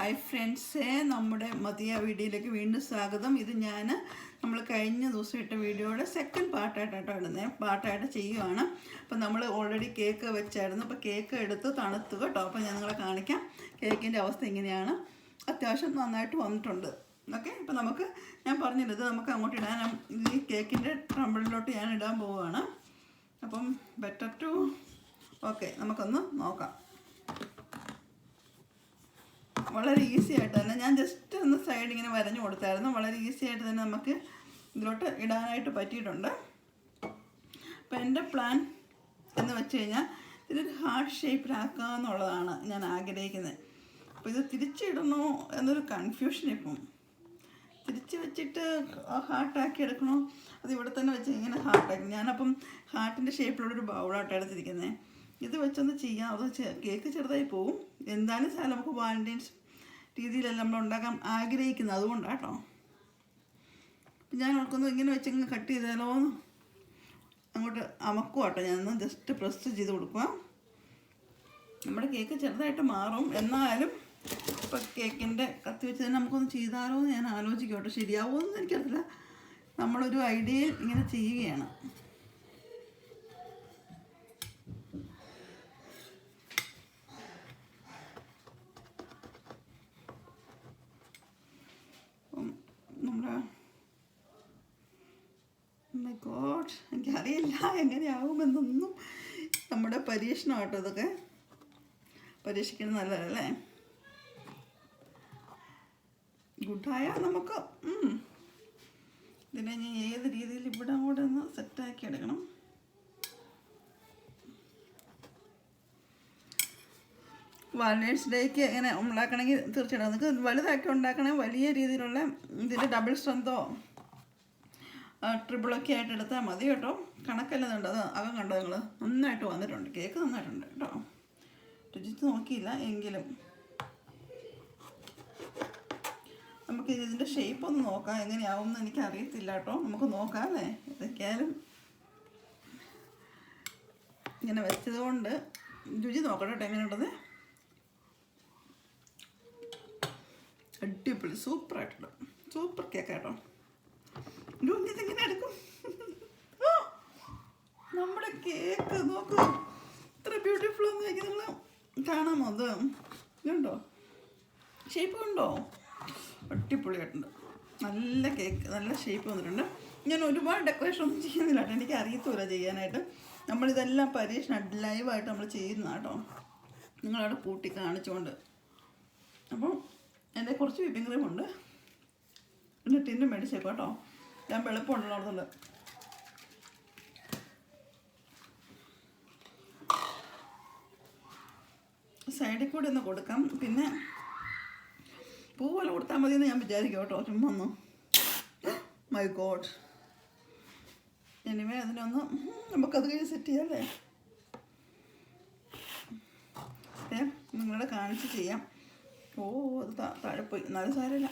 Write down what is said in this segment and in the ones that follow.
Hi ഫ്രണ്ട്സേ നമ്മുടെ മതിയ വീഡിയോയിലേക്ക് വീണ്ടും സ്വാഗതം. ഇത് ഞാൻ നമ്മൾ കഴിഞ്ഞ ദിവസം ഇട്ട വീഡിയോയുടെ സെക്കൻഡ് പാർട്ടായിട്ടാണ് ഇടുന്നത് പാർട്ടായിട്ട് ചെയ്യുവാണ്. അപ്പം നമ്മൾ ഓൾറെഡി കേക്ക് വെച്ചായിരുന്നു. അപ്പോൾ കേക്ക് എടുത്ത് തണുത്തു കേട്ടോ. അപ്പോൾ ഞാൻ നിങ്ങളെ കാണിക്കാം. കേക്കിന്റെ അവസ്ഥ എങ്ങനെയാണ്? അത്യാവശ്യം നന്നായിട്ട് വന്നിട്ടുണ്ട്. ഓക്കെ അപ്പം നമുക്ക് ഞാൻ പറഞ്ഞില്ല ഇത് നമുക്ക് അങ്ങോട്ട് ഇടാൻ ഈ കേക്കിന്റെ ട്രമ്പിളിലോട്ട് ഞാൻ ഇടാൻ പോവുകയാണ്. അപ്പം ബെറ്റർ ടു ഓക്കെ നമുക്കൊന്ന് നോക്കാം. വളരെ ഈസി ആയിട്ട് തന്നെ ഞാൻ ജസ്റ്റ് ഒന്ന് സൈഡ് ഇങ്ങനെ വരഞ്ഞു കൊടുത്തായിരുന്നു. വളരെ ഈസി ആയിട്ട് തന്നെ നമുക്ക് ഇതിലോട്ട് ഇടാനായിട്ട് പറ്റിയിട്ടുണ്ട്. അപ്പം എന്റെ പ്ലാൻ എന്ന് വെച്ച് കഴിഞ്ഞാൽ ഇതൊരു ഹാർട്ട് ഷേപ്പിലാക്കുക എന്നുള്ളതാണ് ഞാൻ ആഗ്രഹിക്കുന്നത്. അപ്പോൾ ഇത് തിരിച്ചിടണോ എന്നൊരു കൺഫ്യൂഷൻ ഇപ്പം. തിരിച്ച് വെച്ചിട്ട് ഹാർട്ടാക്കി എടുക്കണോ? അത് ഇവിടെ തന്നെ വെച്ച് ഇങ്ങനെ ഹാർട്ടാക്കി ഞാനപ്പം ഹാർട്ടിന്റെ ഷേപ്പിലുള്ളൊരു ബൗളായിട്ട് എടുത്തിരിക്കുന്നത് ഇത് വെച്ചൊന്ന് ചെയ്യാം. അത് കേക്ക് ചെറുതായി പോവും. എന്തായാലും സാധനം നമുക്ക് വാലന്റൈൻസ് രീതിയിലല്ല നമ്മൾ ഉണ്ടാക്കാൻ ആഗ്രഹിക്കുന്നത് അതുകൊണ്ടാണ് കേട്ടോ ഞാൻ ഓർക്കുന്നു ഇങ്ങനെ വെച്ച് ഇങ്ങനെ കട്ട് ചെയ്താലോ അങ്ങോട്ട് അമക്കുക കേട്ടോ ഞാനൊന്ന് ജസ്റ്റ് പ്രസ് ചെയ്ത് കൊടുക്കുക നമ്മുടെ കേക്ക് ചെറുതായിട്ട് മാറും. എന്നാലും ഇപ്പം കേക്കിന്റെ കത്തി വെച്ച് തന്നെ നമുക്കൊന്ന് ചെയ്താലോ എന്ന് ഞാൻ ആലോചിക്കും കേട്ടോ ശരിയാവുമോ എന്ന് എനിക്കറിയില്ല. നമ്മളൊരു ഐഡിയയിൽ ഇങ്ങനെ ചെയ്യുകയാണ് അപ്പം നമ്മുടെ ഗോഡ് എനിക്കറിയില്ല എങ്ങനെയാവുമെന്നൊന്നും നമ്മുടെ പരീക്ഷണമാട്ടോ ഇതൊക്കെ പരീക്ഷിക്കുന്നത് നല്ലതല്ലേ? ഗുഡായ നമുക്ക് ഇതിനെ ഞാൻ ഏത് രീതിയിൽ ഇവിടെ അങ്ങോട്ട് ഒന്ന് സെറ്റാക്കി എടുക്കണം? വാലൻസ് ഡേക്ക് ഇങ്ങനെ ഉണ്ടാക്കണമെങ്കിൽ തീർച്ചയായിട്ടും. നിങ്ങൾക്ക് വലുതാക്കി ഉണ്ടാക്കണമെങ്കിൽ വലിയ രീതിയിലുള്ള ഇതിന്റെ ഡബിൾ സ്ട്രെന്തോ ട്രിപ്പിളൊക്കെ ആയിട്ട് എടുത്താൽ മതി കേട്ടോ. കണക്കല്ലേ ഉണ്ട് അത് അകം കണ്ടോ നിങ്ങൾ നന്നായിട്ട് വന്നിട്ടുണ്ട്. കേക്ക് നന്നായിട്ടുണ്ട് കേട്ടോ. രുചിച്ച് നോക്കിയില്ല എങ്കിലും. നമുക്ക് ഇതിന്റെ ഷേപ്പ് ഒന്ന് നോക്കാം. എങ്ങനെയാവും എന്ന് എനിക്ക് അറിയത്തില്ല കേട്ടോ. നമുക്ക് നോക്കാം അല്ലേ? ഇതൊക്കെയാലും ഇങ്ങനെ വെച്ചത് കൊണ്ട് രുചി നോക്കട്ടെ കേട്ടോ എങ്ങനെയുണ്ടത് അടിപൊളി. സൂപ്പറായിട്ടുണ്ട്. സൂപ്പർ കേക്ക് ഇതിങ്ങനെ എടുക്കും. നമ്മുടെ കേക്ക് നോക്കൂ. ഇത്ര ബ്യൂട്ടിഫുൾ എന്ന് വെച്ചാൽ നിങ്ങൾ കാണാമോ അത്? ഇതുണ്ടോ? ഷേപ്പ് ഉണ്ടോ? അടിപൊളിയായിട്ടുണ്ട്. നല്ല കേക്ക് നല്ല ഷേപ്പ് വന്നിട്ടുണ്ട്. ഞാൻ ഒരുപാട് ഡെക്കറേഷൻ ഒന്നും ചെയ്യുന്നില്ല കേട്ടോ. എനിക്ക് അറിയത്തൂല ചെയ്യാനായിട്ട്. നമ്മളിതെല്ലാം പരീക്ഷണം ലൈവായിട്ട് നമ്മൾ ചെയ്യുന്ന കേട്ടോ. നിങ്ങളവിടെ കൂട്ടി കാണിച്ചുകൊണ്ട് അപ്പം എന്റെ കുറച്ച് വിപ്പിംഗ് ക്രീം ഉണ്ട് പിന്നെ ടിന്ന് മേടിച്ചേക്കോ കേട്ടോ. ഞാൻ വെളുപ്പമുണ്ടല്ലോ അവിടുന്ന് സൈഡിൽ കൂടി ഒന്ന് കൊടുക്കാം. പിന്നെ പൂ പോലെ കൊടുത്താൽ മതി എന്ന് ഞാൻ വിചാരിക്കും കേട്ടോ. ചുമ്മാ ഒന്ന്. മൈ ഗോഡ് ഇനിമേ അതിനൊന്ന് നമുക്കത് കഴിഞ്ഞ് സെറ്റ് ചെയ്യാമല്ലേ നിങ്ങളുടെ കാണിച്ച് ചെയ്യാം. ഓ അത് താഴെ പോയി. എന്നാലും സാരമില്ല.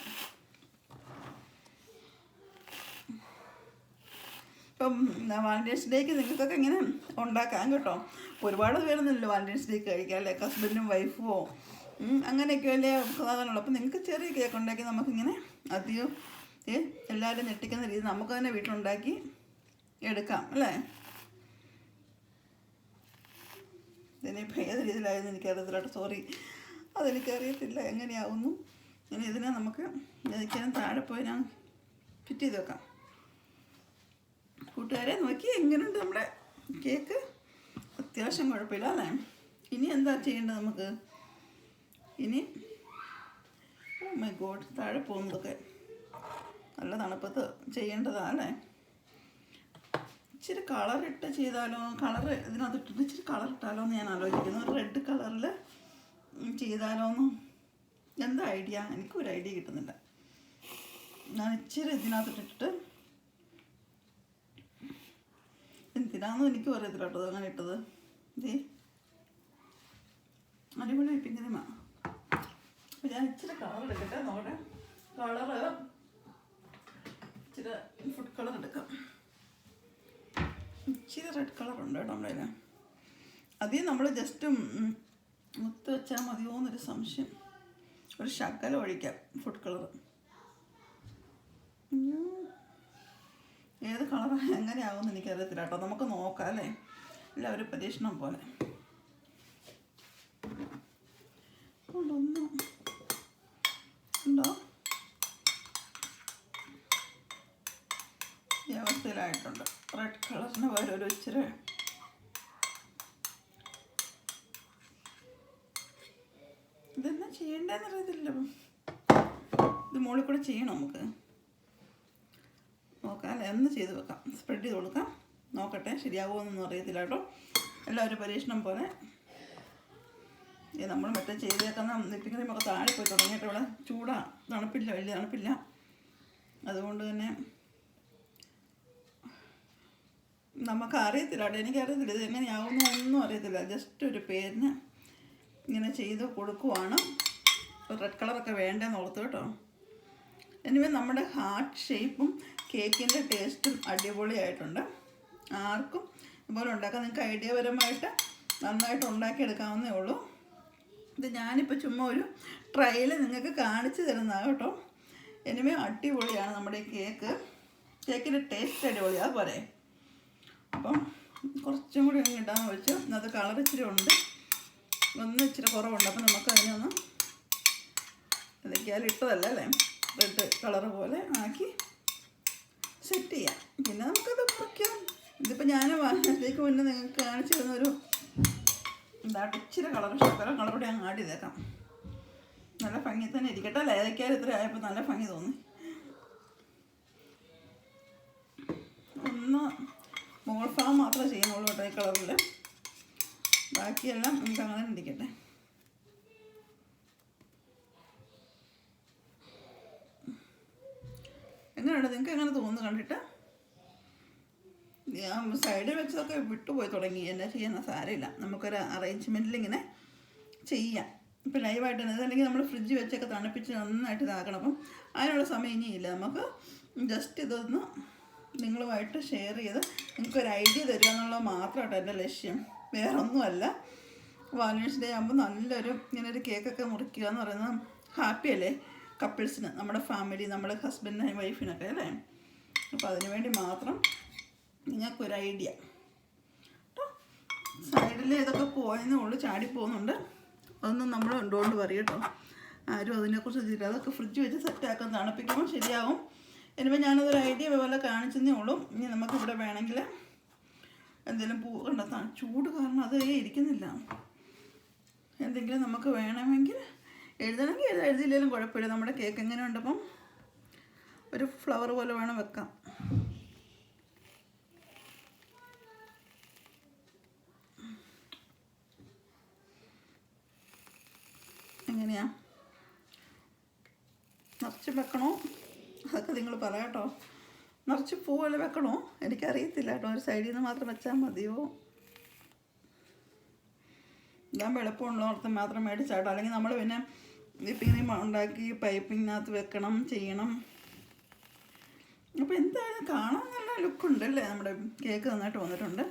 ഇപ്പം വാലന്റൈൻസ് ഡേക്ക് നിങ്ങൾക്കൊക്കെ ഇങ്ങനെ ഉണ്ടാക്കാം കേട്ടോ. ഒരുപാട് പേരൊന്നുമില്ല വാലന്റൈൻസ് ഡേക്ക് കഴിക്കാം അല്ലേ? ഹസ്ബൻഡും വൈഫോ അങ്ങനെയൊക്കെ വലിയ സാധനമുള്ളൂ അപ്പം നിങ്ങൾക്ക് ചെറിയ കേക്ക് ഉണ്ടാക്കി നമുക്കിങ്ങനെ അധികം എല്ലാവരും ഞെട്ടിക്കുന്ന രീതി നമുക്ക് തന്നെ വീട്ടിലുണ്ടാക്കി എടുക്കാം അല്ലേ? ഇതിനിപ്പോൾ ഏത് രീതിയിലായിരുന്നു എനിക്കറിയത്തില്ല സോറി അതെനിക്കറിയത്തില്ല എങ്ങനെയാവുന്നു? ഇനി ഇതിനെ നമുക്ക് എനിക്കാൻ താഴെ പോയി ഞാൻ ഫിറ്റ് ചെയ്ത് വെക്കാം. കൂട്ടുകാരെ നോക്കി എങ്ങനെയുണ്ട് നമ്മുടെ കേക്ക്? അത്യാവശ്യം കുഴപ്പമില്ല അല്ലേ? ഇനി എന്താ ചെയ്യേണ്ടത് നമുക്ക്? ഇനി ഓ മൈ ഗോഡ് താഴെ പോകുന്നതൊക്കെ നല്ല തണുപ്പത്ത് ചെയ്യേണ്ടതാണ് അല്ലേ? ഇച്ചിരി കളറിട്ട് ചെയ്താലോ? കളർ ഇതിനകത്ത് ഇട്ടിട്ട് ഇച്ചിരി കളർ ഇട്ടാലോ എന്ന് ഞാൻ ആലോചിക്കുന്നു. റെഡ് കളറിൽ ചെയ്താലോ എന്നും എന്താ ഐഡിയ എനിക്കൊരു ഐഡിയ കിട്ടുന്നില്ല. ഞാൻ ഇച്ചിരി ഇതിനകത്ത് ഇട്ടിട്ട് എന്തിനാന്നും എനിക്കും അറിയത്തില്ല കേട്ടോ. അങ്ങനെ ഇട്ടത്. ഇതേ അടിപൊളി പിന്നിമ അപ്പം ഞാൻ ഇച്ചിരി കളർ എടുക്കട്ടെ. നോക്കട്ടെ കളറ് ഇച്ചിരി ഫുഡ് കളർ എടുക്കാം. ഇച്ചിരി റെഡ് കളർ ഉണ്ട് കേട്ടോ നമ്മുടെ അതിന് അതിൽ നമ്മൾ ജസ്റ്റ് മുത്ത് വെച്ചാൽ മതിയോ എന്നൊരു സംശയം. ഒരു ശക്കലം ഒഴിക്കാം ഫുഡ് കളർ ഏത് കളർ എങ്ങനെയാവുമെന്ന് എനിക്കറിയത്തില്ല കേട്ടോ. നമുക്ക് നോക്കാം അല്ലേ? ഇല്ല ഒരു പരീക്ഷണം പോലെ. കൊണ്ടൊന്ന് ഉണ്ടോ? ഈ റെഡ് കളറിന് പകരം ഒരു ഇച്ചിരി ഇതെന്നാ ചെയ്യണ്ടെന്നറിയത്തില്ല ഇത് മുകളിൽ കൂടെ ചെയ്യണം നമുക്ക്? നോക്കാം അല്ലേ? ഒന്ന് ചെയ്ത് വെക്കാം. സ്പ്രെഡ് ചെയ്ത് കൊടുക്കാം. നോക്കട്ടെ ശരിയാകുമോന്നൊന്നും അറിയത്തില്ല കേട്ടോ. എല്ലാവരും പരീക്ഷണം പോലെ. നമ്മൾ മറ്റേ ചെയ്തേക്കുന്ന നിപ്പിംഗ് ക്രീമൊക്കെ താഴെ പോയി തുടങ്ങിയിട്ട് ഇവിടെ. ചൂടാ. തണുപ്പില്ല വലിയ തണുപ്പില്ല. അതുകൊണ്ട് തന്നെ നമുക്ക് അറിയത്തില്ല കേട്ടോ. എനിക്കറിയത്തില്ല ഇത് എങ്ങനെയാവുന്നു ഒന്നും അറിയത്തില്ല. ജസ്റ്റ് ഒരു പേരിന് ഇങ്ങനെ ചെയ്ത് കൊടുക്കുവാണ്. റെഡ് കളറൊക്കെ വേണ്ടെന്ന് ഓർത്ത് കേട്ടോ. എനിവേ നമ്മുടെ ഹാർട്ട് ഷേപ്പും കേക്കിന്റെ ടേസ്റ്റും അടിപൊളിയായിട്ടുണ്ട്. ആർക്കും ഇതുപോലെ ഉണ്ടാക്കാം നിങ്ങൾക്ക് ഐഡിയപരമായിട്ട് നന്നായിട്ട് ഉണ്ടാക്കിയെടുക്കാവുന്നേ ഉള്ളൂ. ഇത് ഞാനിപ്പോൾ ചുമ്മാ ഒരു ട്രയൽ നിങ്ങൾക്ക് കാണിച്ചു തരുന്നതാണ് കേട്ടോ. എനിമേ അടിപൊളിയാണ് നമ്മുടെ കേക്ക്. കേക്കിന്റെ ടേസ്റ്റ് അടിപൊളിയാണ് പോരെ അപ്പം കുറച്ചും കൂടി ഒന്ന് ഇടാന്ന് വെച്ചു അത് കളർ ഇച്ചിരി ഉണ്ട്. ഒന്ന് ഇച്ചിരി കുറവുണ്ട് അപ്പം നമുക്ക് അതിനൊന്ന് എന്തൊക്കെയാലും ഇട്ടതല്ല അല്ലേ? റെഡ് കളർ പോലെ ആക്കി സെറ്റ് ചെയ്യാം പിന്നെ നമുക്കത് കുറയ്ക്കാം ഇതിപ്പോൾ ഞാൻ വാങ്ങിയതിലേക്ക് മുന്നേ നിങ്ങൾക്ക് കാണിച്ചു തരുന്നൊരു എന്താ ഇച്ചിരി കളർ ശർക്കര കളർ കൂടി അങ്ങ് ആഡ് ചെയ്തേക്കാം. നല്ല ഭംഗി തന്നെ ഇരിക്കട്ടെ. അല്ലേ ഏതൊക്കെയാൽ ഇത്ര ആയപ്പോൾ നല്ല ഭംഗി തോന്നി. ഒന്ന് മുകൾ ഫാം മാത്രമേ ചെയ്യുന്നുള്ളൂ കേട്ടോ ഈ കളറിൽ ബാക്കിയെല്ലാം നമുക്ക് അങ്ങനെ ഇരിക്കട്ടെ. എങ്ങനെയുണ്ട്? നിങ്ങൾക്ക് എങ്ങനെ തോന്നുന്നു? കണ്ടിട്ട്? സൈഡിൽ വെച്ചതൊക്കെ വിട്ടുപോയി തുടങ്ങി. എന്നാ ചെയ്യുന്ന സാരമില്ല. നമുക്കൊരു അറേഞ്ച്മെന്റിൽ ഇങ്ങനെ ചെയ്യാം. ഇപ്പം ലൈവായിട്ട് തന്നെ. അല്ലെങ്കിൽ നമ്മൾ ഫ്രിഡ്ജ് വെച്ചൊക്കെ തണുപ്പിച്ച് നന്നായിട്ട് ഇതാക്കണം. അപ്പം അതിനുള്ള സമയം ഇനിയില്ല നമുക്ക് ജസ്റ്റ് ഇതൊന്ന് നിങ്ങളുമായിട്ട് ഷെയർ ചെയ്ത് നിങ്ങൾക്കൊരു ഐഡിയ തരിക എന്നുള്ളത് മാത്രമായിട്ട് എന്റെ ലക്ഷ്യം. വേറൊന്നുമല്ല. വാലൻസ് ഡേ ആകുമ്പോൾ നല്ലൊരു ഇങ്ങനെ ഒരു കേക്കൊക്കെ മുറിക്കുക എന്ന് പറയുന്നത് ഹാപ്പി അല്ലേ? കപ്പിൾസിന് നമ്മുടെ ഫാമിലി നമ്മുടെ ഹസ്ബൻഡിനും വൈഫിനൊക്കെ അല്ലേ? അപ്പോൾ അതിന് വേണ്ടി മാത്രം നിങ്ങൾക്കൊരു ഐഡിയ കേട്ടോ സൈഡിൽ ഇതൊക്കെ പോയെന്നേ ഉള്ളൂ ചാടി പോകുന്നുണ്ട്. അതൊന്നും നമ്മൾ ഉണ്ടോണ്ട് പറയും കേട്ടോ. ആരും അതിനെക്കുറിച്ച് ചില അതൊക്കെ ഫ്രിഡ്ജ് വെച്ച് സെറ്റാക്കാൻ തണുപ്പിക്കുമ്പോൾ ശരിയാവും. ഇനിയിപ്പോൾ ഞാനതൊരു ഐഡിയ പോലെ കാണിച്ചെന്നേ ഉള്ളൂ. ഇനി നമുക്കിവിടെ വേണമെങ്കിൽ എന്തെങ്കിലും പൂ കണ്ടെത്താം. ചൂട് കാരണം അതേ ഇരിക്കുന്നില്ല. എന്തെങ്കിലും നമുക്ക് വേണമെങ്കിൽ എഴുതണമെങ്കിൽ എഴുതാം. എഴുതിയില്ലെങ്കിലും കുഴപ്പമില്ല. നമ്മുടെ കേക്ക് എങ്ങനെ ഉണ്ടപ്പം ഒരു ഫ്ലവർ പോലെ വേണം വെക്കാം. എങ്ങനെയാ? നിറച്ച് വെക്കണോ? അതൊക്കെ നിങ്ങൾ പറയാട്ടോ നിറച്ച് പൂവല്ല വെക്കണോ? എനിക്കറിയത്തില്ല കേട്ടോ. ഒരു സൈഡിൽ നിന്ന് മാത്രം വെച്ചാൽ മതിയോ? ഞാൻ എളുപ്പമുള്ളവർക്ക് മാത്രം മേടിച്ചാട്ടോ. അല്ലെങ്കിൽ നമ്മൾ പിന്നെ വിപ്പിംഗ് ഉണ്ടാക്കി പൈപ്പിങ്ങിനകത്ത് വെക്കണം ചെയ്യണം. അപ്പോൾ എന്തായാലും കാണാൻ നല്ല ലുക്കുണ്ടല്ലേ? നമ്മുടെ കേക്ക് നന്നായിട്ട് വന്നിട്ടുണ്ട്.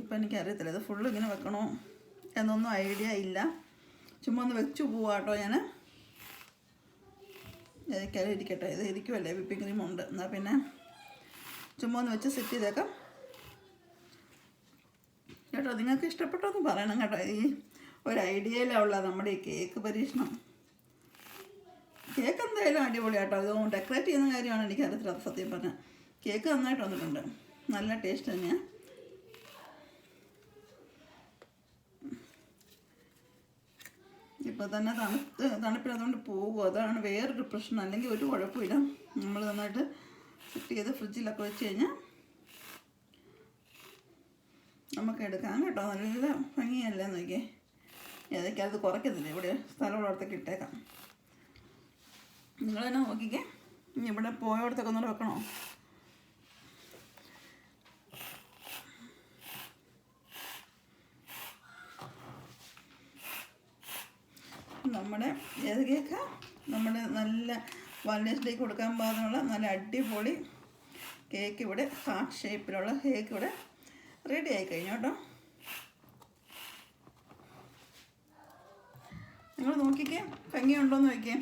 ഇപ്പം എനിക്കറിയത്തില്ല ഇത് ഫുള്ള് ഇങ്ങനെ വെക്കണോ എന്നൊന്നും ഐഡിയ ഇല്ല. ചുമ്മാ ഒന്ന് വെച്ചു പോവാട്ടോ ഞാൻ ഏതൊക്കെയാലും ഇരിക്കട്ടെ ഇത് ഇരിക്കുമല്ലേ വിപ്പിംഗ് ക്രീം ഉണ്ട്. എന്നാൽ പിന്നെ ചുമ്മാ ഒന്ന് വെച്ച് സെറ്റ് ചെയ്തേക്കാം. കേട്ടോ നിങ്ങൾക്ക് ഇഷ്ടപ്പെട്ടോ എന്ന് പറയണം കേട്ടോ. ഈ ഒരു ഐഡിയയിലുള്ള നമ്മുടെ ഈ കേക്ക് പരീക്ഷണം. കേക്ക് എന്തായാലും അടിപൊളിയാട്ടോ. ഇത് ഡെക്കറേറ്റ് ചെയ്യുന്ന കാര്യമാണ് എനിക്ക് അറിയത്തില്ല സത്യം പറഞ്ഞാൽ കേക്ക് നന്നായിട്ട് വന്നിട്ടുണ്ട്. നല്ല ടേസ്റ്റ് തന്നെയാണ് ഇപ്പോൾ തന്നെ തണുത്ത് തണുപ്പിനതുകൊണ്ട് പോകും അതാണ് വേറൊരു പ്രശ്നം. അല്ലെങ്കിൽ ഒരു കുഴപ്പമില്ല. നമ്മൾ നന്നായിട്ട് സെറ്റ് ചെയ്ത് ഫ്രിഡ്ജിലൊക്കെ വെച്ച് കഴിഞ്ഞാൽ നമുക്ക് എടുക്കാം കേട്ടോ. നല്ല ഭംഗിയല്ലേ നോക്കിയേ? ഏതൊക്കെ അത് കുറയ്ക്കത്തില്ല? ഇവിടെ സ്ഥലമുള്ളിടത്തൊക്കെ ഇട്ടേക്കാം. നിങ്ങൾ തന്നെ നോക്കിക്കേ. ഇനി ഇവിടെ പോയോടത്തൊക്കെ ഒന്നുകൂടെ വെക്കണോ? നമ്മുടെ ഏത് നമ്മൾ നമ്മുടെ നല്ല വാലൻസ് ഡേക്ക് കൊടുക്കാൻ പാകത്തിനുള്ള നല്ല അടിപൊളി കേക്ക് ഇവിടെ ഹാർട്ട് ഷേപ്പിലുള്ള കേക്ക് ഇവിടെ റെഡി ആയി കഴിഞ്ഞു കേട്ടോ. നിങ്ങൾ നോക്കിക്കേ. ഭംഗിയുണ്ടോയെന്ന് നോക്കിക്കേ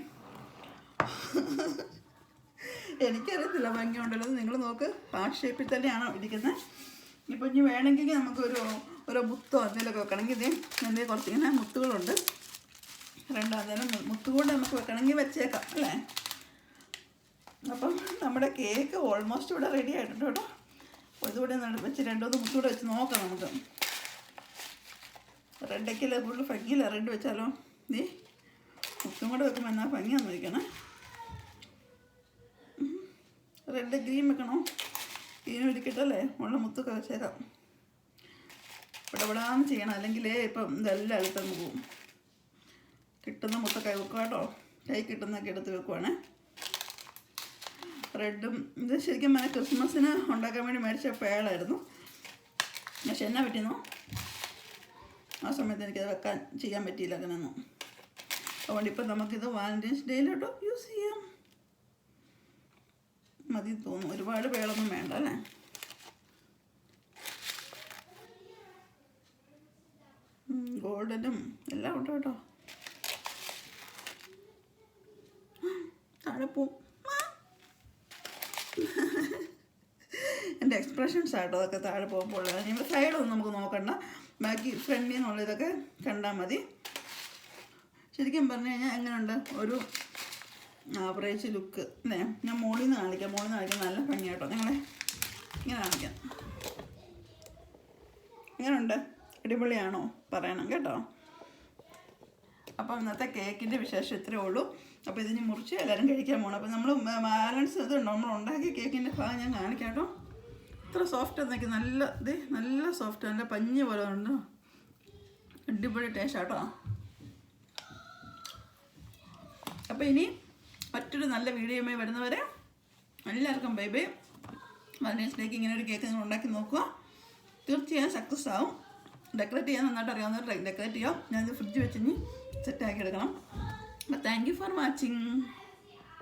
എനിക്കറിയത്തില്ല ഭംഗിയുണ്ടല്ലോ നിങ്ങൾ നോക്ക്. ഹാർട്ട് ഷേപ്പിൽ തന്നെയാണോ ഇരിക്കുന്നത് ഇപ്പം ഇനി വേണമെങ്കിൽ നമുക്കൊരു ഒരു മുത്തോ എന്തെങ്കിലുമൊക്കെ വെക്കണമെങ്കിൽ ഇതേ എന്തെങ്കിലും കുറച്ചിങ്ങനെ മുത്തുകളുണ്ട്. രണ്ടാം തരം മുത്തുകൊണ്ട് നമുക്ക് വെക്കണമെങ്കിൽ വെച്ചേക്കാം അല്ലേ? അപ്പം നമ്മുടെ കേക്ക് ഓൾമോസ്റ്റ് ഇവിടെ റെഡി ആയിട്ടുണ്ട് കേട്ടോ. അപ്പോൾ ഇതുകൂടെ വെച്ച് രണ്ടോന്ന് മുത്തൂടെ വെച്ച് നോക്കാം നമുക്ക്. റെഡൊക്കെ ഫുള്ള് ഭംഗിയില്ല? റെഡ് വെച്ചാലോ? നീ മുത്തും കൂടെ വെക്കുമ്പോൾ എന്നാ ഭംഗിയാന്ന് നോക്കണേ റെഡ് ഗ്രീൻ വെക്കണോ? ഗ്രീൻ ഒരുക്കിട്ടല്ലേ ഉള്ള മുത്തൊക്കെ വെച്ചേക്കാം. ഇവിടെ ഇവിടാന്ന് ചെയ്യണം. അല്ലെങ്കിൽ ഇപ്പം ഇതെല്ലാം അടുത്തങ്ങ് പോവും. കിട്ടുന്ന മുത്തൊക്കെ വെക്കുക കേട്ടോ. കൈ കിട്ടുന്നൊക്കെ എടുത്ത് വെക്കുവാണേ. റെഡും ഇത് ശരിക്കും പറഞ്ഞാൽ ക്രിസ്മസിന് ഉണ്ടാക്കാൻ വേണ്ടി മേടിച്ച പേളായിരുന്നു. പക്ഷെ എന്നാ പറ്റിയെന്നോ? ആ സമയത്ത് എനിക്കത് വെക്കാൻ ചെയ്യാൻ പറ്റിയില്ല അങ്ങനെയൊന്നും. അതുകൊണ്ട് ഇപ്പം നമുക്കിത് വാലന്റൈൻസ് ഡേയിലോട്ടോ യൂസ് ചെയ്യാം. മതി തോന്നും ഒരുപാട് പേളൊന്നും വേണ്ട അല്ലേ? ഗോൾഡനും എല്ലാം ഉണ്ട് കേട്ടോ. താഴെ പോവും എന്റെ എക്സ്പ്രഷൻസ് ആട്ടോ അതൊക്കെ താഴെ പോകുമ്പോൾ സൈഡൊന്നും നമുക്ക് നോക്കണ്ട. ബാക്കി ഫ്രണ്ടിൽ നിന്നുള്ള ഇതൊക്കെ കണ്ടാൽ മതി. ശരിക്കും പറഞ്ഞു കഴിഞ്ഞാൽ എങ്ങനെയുണ്ട്? ഒരു ആവറേജ് ലുക്ക് അല്ലേ? ഞാൻ മോളിൽ നിന്ന് കാണിക്കാം. മോളിൽ നിന്ന് കാണിക്കാം നല്ല ഭംഗിയാട്ടോ നിങ്ങളെ ഇങ്ങനെ കാണിക്കാം. എങ്ങനെയുണ്ട്? അടിപൊളിയാണോ? പറയണം കേട്ടോ. അപ്പം ഇന്നത്തെ കേക്കിന്റെ വിശേഷം ഇത്രയേ ഉള്ളൂ. അപ്പോൾ ഇതിന് മുറിച്ച് എല്ലാവരും കഴിക്കാൻ പോകണം അപ്പോൾ നമ്മൾ ബാലൻസ് ഇതുണ്ടോ നമ്മൾ ഉണ്ടാക്കിയ കേക്കിന്റെ ഭാഗം ഞാൻ കാണിക്കാം കേട്ടോ. ഇത്ര സോഫ്റ്റ് എന്നൊക്കെ നല്ല ഇത് നല്ല സോഫ്റ്റ് നല്ല പഞ്ഞ് പോലെ ഉണ്ട്? അടിപൊളി ടേസ്റ്റ് കേട്ടോ. അപ്പോൾ ഇനി മറ്റൊരു നല്ല വീഡിയോയുമായി വരുന്നവരെ എല്ലാവർക്കും ബൈ ബൈ വാലന്റൈൻസ് ഡേക്ക് ഇങ്ങനെ ഒരു കേക്ക് നിങ്ങൾ ഉണ്ടാക്കി നോക്കുക. തീർച്ചയായും സക്സസ് ആവും. ഡെക്കറേറ്റ് ചെയ്യാൻ നന്നായിട്ട് അറിയാവുന്നവർ ഡെക്കറേറ്റ് ചെയ്യാം ഞാനിത് ഫ്രിഡ്ജ് വെച്ച് ഇനി സെറ്റാക്കി എടുക്കണം. അപ്പോൾ താങ്ക് യു ഫോർ വാച്ചിങ്